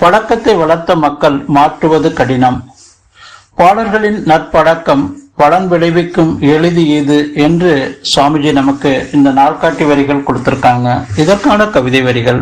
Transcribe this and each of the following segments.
பழக்கத்தை வளர்த்த மக்கள் மாற்றுவது கடினம். பாடல்களின் நற்பழக்கம் பலன் விளைவிக்கும் எளிது இது என்று சுவாமிஜி நமக்கு இந்த நாள்காட்டி வரிகள் கொடுத்திருக்காங்க. இதற்கான கவிதை வரிகள்.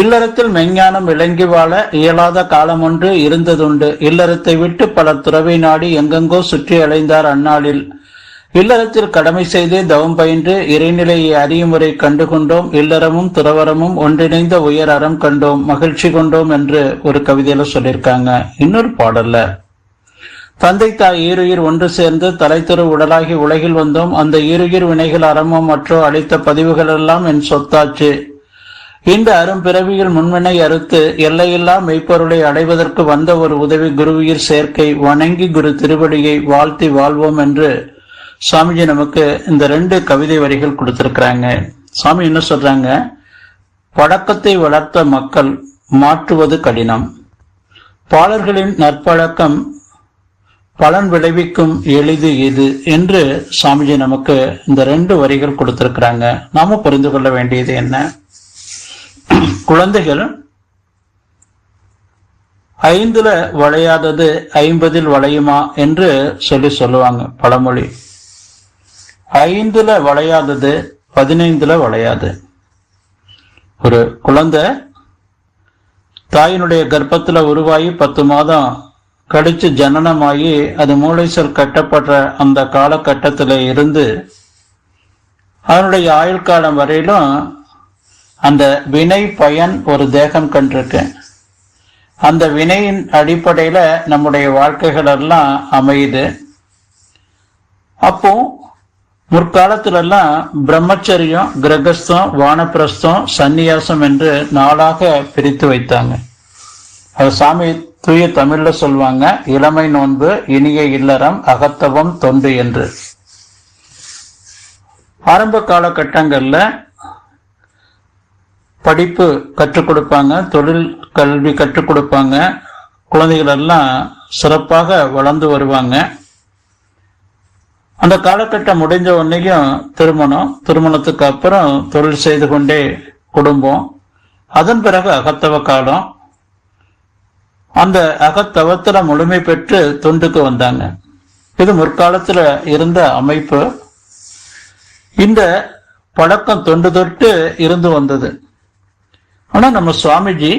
இல்லறத்தில் மெஞ்ஞானம் விளங்கி வாழ இயலாத காலம் ஒன்று இருந்ததுண்டு. இல்லறத்தை விட்டு பலர் துறவை நாடி எங்கெங்கோ சுற்றி அலைந்தார் அந்நாளில். இல்லறத்தில் கடமை செய்து தவம் பயின்று இறைநிலையை அறியும் முறை கண்டு கொண்டோம் இல்லறமும் துறவரமும் ஒன்றிணைந்த உயர் அறம் கண்டோம். மகிழ்ச்சி கொண்டோம் என்று ஒரு கவிதையில சொல்லியிருக்காங்க. இன்னொரு பாடல்ல தந்தை தாய் ஈருயிர் ஒன்று சேர்ந்து தலைத்தொரு உடலாகி உலகில் வந்தோம். அந்த ஈருயிர் வினைகள் அறமும் மற்றோ அளித்த பதிவுகள் எல்லாம் என் சொத்தாச்சு. இந்த அரும் பிறவியில் முன்வினை அறுத்து எல்லையில்லா மெய்ப்பொருளை அடைவதற்கு வந்த ஒரு உதவி குருவியர் சேர்க்கை. வணங்கி குரு திருவடியை வாழ்த்தி வாழ்வோம் என்று சுவாமிஜி நமக்கு இந்த ரெண்டு கவிதை வரிகள் கொடுத்திருக்கிறாங்க. சுவாமி என்ன சொல்றாங்க? பழக்கத்தை வளர்த்த மக்கள் மாற்றுவது கடினம். பாலர்களின் நற்பழக்கம் பலன் விளைவிக்கும் எளிது இது என்று சாமிஜி நமக்கு இந்த ரெண்டு வரிகள் கொடுத்திருக்கிறாங்க. நாம புரிந்து கொள்ள வேண்டியது என்ன? குழந்தைகள் ஐந்துல வளையாதது ஐம்பதில் வளையுமா என்று சொல்லி சொல்லுவாங்க பழமொழி. ஐந்துல வளையாதது பதினைந்துல வளையாது. ஒரு குழந்தை தாயினுடைய கர்ப்பத்துல உருவாகி பத்து மாதம் கடிச்சு ஜனனமாகி அது மூளைசல் கட்டப்படுற அந்த காலகட்டத்தில் இருந்து அதனுடைய ஆயுள் காலம் வரையிலும் அந்த வினை பயன் ஒரு தேகம் கண்டிருக்கு. அந்த வினையின் அடிப்படையில நம்முடைய வாழ்க்கைகள் எல்லாம் அமையுது. அப்போ முற்காலத்திலெல்லாம் பிரம்மச்சரியம் கிரகஸ்தம் வானப்பிரஸ்தம் சந்நியாசம் என்று நாளாக பிரித்து வைத்தாங்க. அது சாமி தூய தமிழ்ல சொல்லுவாங்க இளமை நோன்பு இனிய இல்லறம் அகத்தவம் தொண்டு என்று. ஆரம்ப காலகட்டங்களில் படிப்பு கற்றுக் கொடுப்பாங்க தொழில் கல்வி கற்றுக் கொடுப்பாங்க குழந்தைகள் எல்லாம் சிறப்பாக வளர்ந்து வருவாங்க. அந்த காலகட்டம் முடிஞ்ச உடனேயும் திருமணம் திருமணத்துக்கு அப்புறம் தொழில் செய்து கொண்டே குடும்பம். அதன் பிறகு அகத்தவ காலம். அந்த அகத்தவத்துல முழுமை பெற்று தொண்டுக்கு வந்தாங்க. இது முற்காலத்துல இருந்த அமைப்பு. இந்த பழக்கம் தொண்டு தொட்டு இருந்து வந்தது. ஆனா நம்ம சுவாமிஜி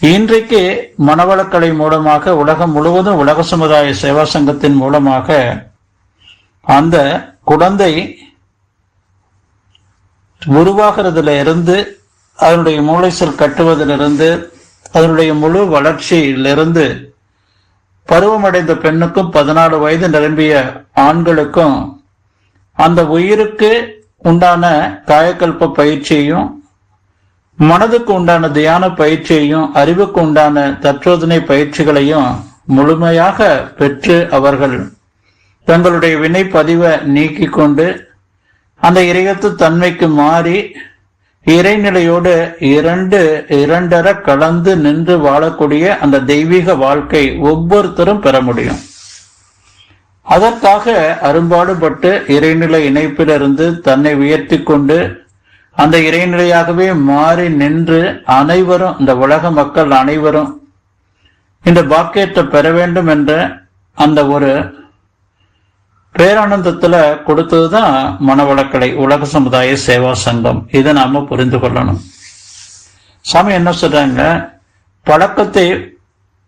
இன்றைக்கு மனவளக்கலை மூலமாக உலகம் முழுவதும் உலக சமுதாய சேவா சங்கத்தின் மூலமாக அந்த குழந்தை உருவாகிறதுல இருந்து அதனுடைய மூளைசல் கட்டுவதிலிருந்து அதனுடைய முழு வளர்ச்சியிலிருந்து பருவமடைந்த பெண்ணுக்கும் பதினாலு வயது நிரம்பிய ஆண்களுக்கும் அந்த உயிருக்கு உண்டான காயக்கல்ப பயிற்சியையும் மனதுக்கு உண்டான தியான பயிற்சியையும் அறிவுக்கு உண்டான தற்றோதனை பயிற்சிகளையும் முழுமையாக பெற்று அவர்கள் தங்களுடைய வினை பதிவை நீக்கி கொண்டு அந்த இறையத்து தன்மைக்கு மாறி இறைநிலையோடு இரண்டு இரண்டர கலந்து நின்று வாழக்கூடிய அந்த தெய்வீக வாழ்க்கை ஒவ்வொருத்தரும் பெற முடியும். அதற்காக அரும்பாடுபட்டு இறைநிலை இணைப்பிலிருந்து தன்னை உயர்த்தி கொண்டு அந்த இறைநிலையாகவே மாறி நின்று அனைவரும் இந்த உலக மக்கள் அனைவரும் இந்த பாக்கியத்தை பெற வேண்டும் என்ற அந்த ஒரு பேரானந்தத்துல கொடுத்ததுதான் மனவளக்கலை உலக சமுதாய சேவா சங்கம். இதை நாம புரிந்து கொள்ளணும். சாமி என்ன சொல்றாங்க? பழக்கத்தை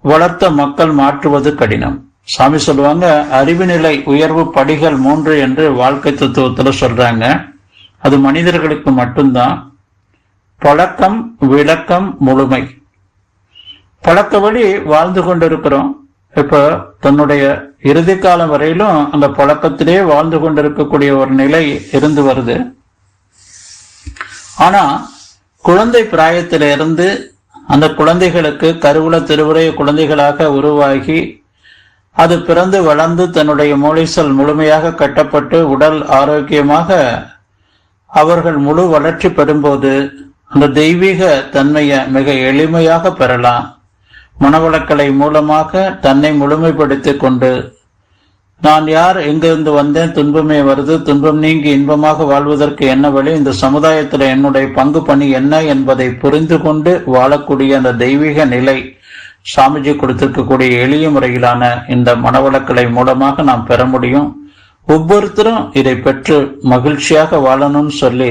வளர்த்த மக்கள் மாற்றுவது கடினம். சாமி சொல்லுவாங்க அறிவு நிலை உயர்வு படிகள் மூன்று என்று வாழ்க்கை தத்துவத்துல சொல்றாங்க. அது மனிதர்களுக்கு மட்டும்தான். பழக்கம் விளக்கம் முழுமை. பழக்க வழி வாழ்ந்து கொண்டிருக்கிறோம். இப்ப தன்னுடைய இறுதி காலம் வரையிலும் அந்த பழக்கத்திலே வாழ்ந்து கொண்டிருக்கக்கூடிய ஒரு நிலை இருந்து வருது. ஆனா குழந்தை பிராயத்திலிருந்து அந்த குழந்தைகளுக்கு கருவுல திருவுரைய குழந்தைகளாக உருவாகி அது பிறந்து வளர்ந்து தன்னுடைய மூளைசல் முழுமையாக கட்டப்பட்டு உடல் ஆரோக்கியமாக அவர்கள் முழு வளர்ச்சி பெறும்போது அந்த தெய்வீக தன்மையை மிக எளிமையாக பெறலாம். மனவளக்கலை மூலமாக தன்னை முழுமைப்படுத்திக் கொண்டு நான் யார் எங்கிருந்து வந்தேன் துன்பமே வருது துன்பம் நீங்கி இன்பமாக வாழ்வதற்கு என்ன வழி? இந்த சமுதாயத்தில் என்னுடைய பங்கு பணி என்ன என்பதை புரிந்து கொண்டு வாழக்கூடிய அந்த தெய்வீக நிலை சாமிஜி கொடுத்திருக்கக்கூடிய எளிய முறையிலான இந்த மனவளக்கலை மூலமாக நாம் பெற முடியும். ஒவ்வொருத்தரும் இதை பெற்று மகிழ்ச்சியாக வாழணும்னு சொல்லி